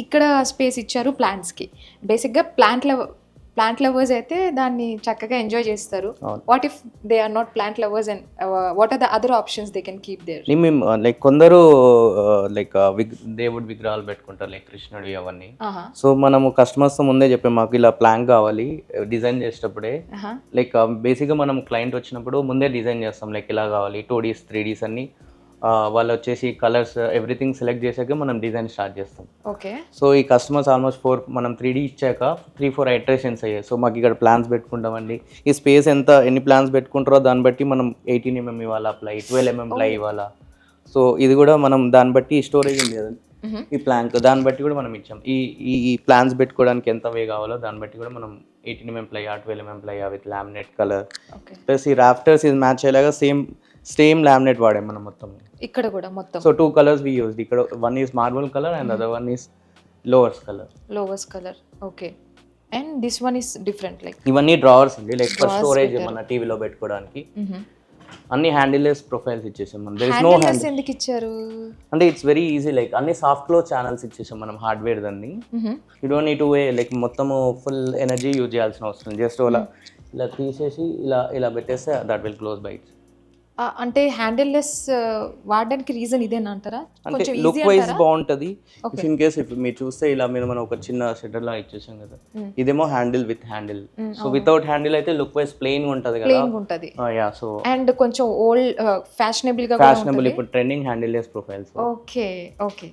ఇక్కడ స్పేస్ ఇచ్చారు ప్లాంట్స్కి బేసిక్గా ప్లాంట్ లవ్ ప్లాంట్ లవర్స్ అయితే దాన్ని చక్కగా ఎంజాయ్ చేస్తారు. What if they are not plant lovers and what are the other options they can keep there మేము లైక్ కొందరు లైక్ విగ్ దేవుడి విగ్రహాలు పెట్టుకుంటారు లైక్ కృష్ణుడి అవన్నీ. సో మనము కస్టమర్స్ ముందే చెప్పాము మాకు ఇలా ప్లాన్ కావాలి డిజైన్ చేసేటప్పుడే. లైక్ బేసిక్గా మనం క్లయింట్ వచ్చినప్పుడు ముందే డిజైన్ చేస్తాం లైక్ ఇలా కావాలి టూ డీస్ త్రీ డీస్ అన్ని. వాళ్ళు వచ్చేసి కలర్స్ ఎవ్రీథింగ్ సెలెక్ట్ చేశాక మనం డిజైన్ స్టార్ట్ చేస్తాం. ఓకే. సో ఈ కస్టమర్స్ ఆల్మోస్ట్ ఫోర్ మనం త్రీ డీ ఇచ్చాక త్రీ ఫోర్ ఐటరేషన్స్ అయ్యాయి. సో మాకు ఇక్కడ ప్లాన్స్ పెట్టుకుంటామండి. ఈ స్పేస్ ఎంత ఎన్ని ప్లాన్స్ పెట్టుకుంటారో దాన్ని బట్టి మనం ఎయిటీన్ ఎంఎం ఇవ్వాలా ప్లై ట్వెల్వ్ ఎంఎం ప్లై ఇవ్వాలా. సో ఇది కూడా మనం దాన్ని బట్టి స్టోరేజ్ ఉంది కదా ఈ ప్లాంక్ దాన్ని బట్టి కూడా మనం ఇచ్చాం. ఈ ఈ ఈ ప్లాన్స్ పెట్టుకోవడానికి ఎంత వే కావాలో దాన్ని బట్టి కూడా మనం ఎయిటీన్ ఎంఎం ప్లై ఆ twelve mm ply with laminate colour plus ఈ రాఫ్టర్స్ ఇది మ్యాచ్ అయ్యేలాగా సేమ్ సేమ్ లామినేట్ వాడాం మనం మొత్తం. ఇక్కడ కూడా మొత్తం. So two colours we used ఇక్కడ one is marble colour and other one is louvers colour louvers colour okay and this one is different like ఇవన్నీ డ్రావర్స్ అండి లైక్ ఫర్ స్టోరేజ్. మన టీవీలో పెట్టుకోవడానికి. అన్ని హ్యాండిల్లెస్ ప్రొఫైల్స్ ఇచ్చేసాం మనం. There is no handles hand ఎందుకు ఇచ్చారు? అంటే ఇట్స్ వెరీ ఈజీ లైక్ అన్ని సాఫ్ట్ క్లో ఛానల్స్ ఇచ్చేసాం మనం హార్డ్వేర్ దాన్ని. You don't need to way like మొత్తము ఫుల్ ఎనర్జీ యూజ్ చేయాల్సిన అవసరం జస్ట్ ఇలా ఇలా తీసేసి ఇలా ఇలా పెట్టేస్తే దట్ విల్ క్లోజ్ బైట్స్ అంటే హ్యాండిల్లెస్ వాడడానికి రీజన్ ఇదేనా అంటారా? అంటే కొంచెం లుక్ వైజ్ బాగుంటుంది. ఇఫ్ ఇన్ కేస్ ఇఫ్ మీరు చూస్తే ఇలా మీరు మనం ఒక చిన్న షెటర్ లా ఇచ్చేసాం కదా. ఇదేమో handle with handle so without handle అయితే లుక్ వైజ్ ప్లెయిన్ ఉంటుంది కదా. ప్లెయిన్ ఉంటది. యా సో అండ్ కొంచెం ఓల్డ్ ఫ్యాషనబుల్గా కూడా ఫ్యాషనబుల్ ఇప్పుడు trending handleless profiles okay okay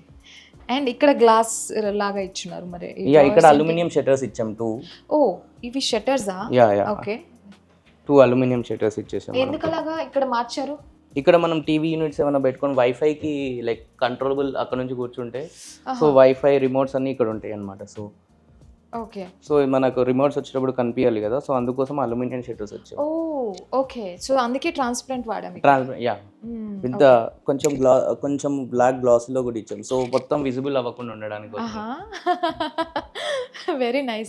and ఇక్కడ గ్లాస్ లాగా ఇచ్చున్నారు మరి. యా ఇక్కడ అల్యూమినియం షట్టర్స్ ఇచ్చాం టూ? ఓ ఇవి షట్టర్సా yeah yeah okay two aluminium shutters ఇచ్చేసాం మనం. ఎందుకు అలాగా ఇక్కడ మార్చారు? ఇక్కడ మనం టీవీ యూనిట్స్ ఏమైనా పెట్టుకొని వైఫైకి లైక్ కంట్రోలబుల్ అక్కడ నుంచి కూర్చుంటే సో వైఫై రిమోట్స్ అన్ని ఇక్కడ ఉంటాయి అన్నమాట సో ఓకే. సో మనకు రిమోట్స్ వచ్చేటప్పుడు కనిపించాలి కదా సో అందుకోసం అల్యూమినియం షట్టర్స్ వచ్చాయి. Oh okay. సో అందుకే ట్రాన్స్పరెంట్ వాడాము ఇక్కడ. ట్రాన్స్ యా. విత్ కొంచెం గ్లా కొంచెం బ్లాక్ గ్లాస్లో కూడా ఇచ్చాం. సో మొత్తం విజిబుల్ అవ్వకుండా ఉండడానికి వెరీ నైస్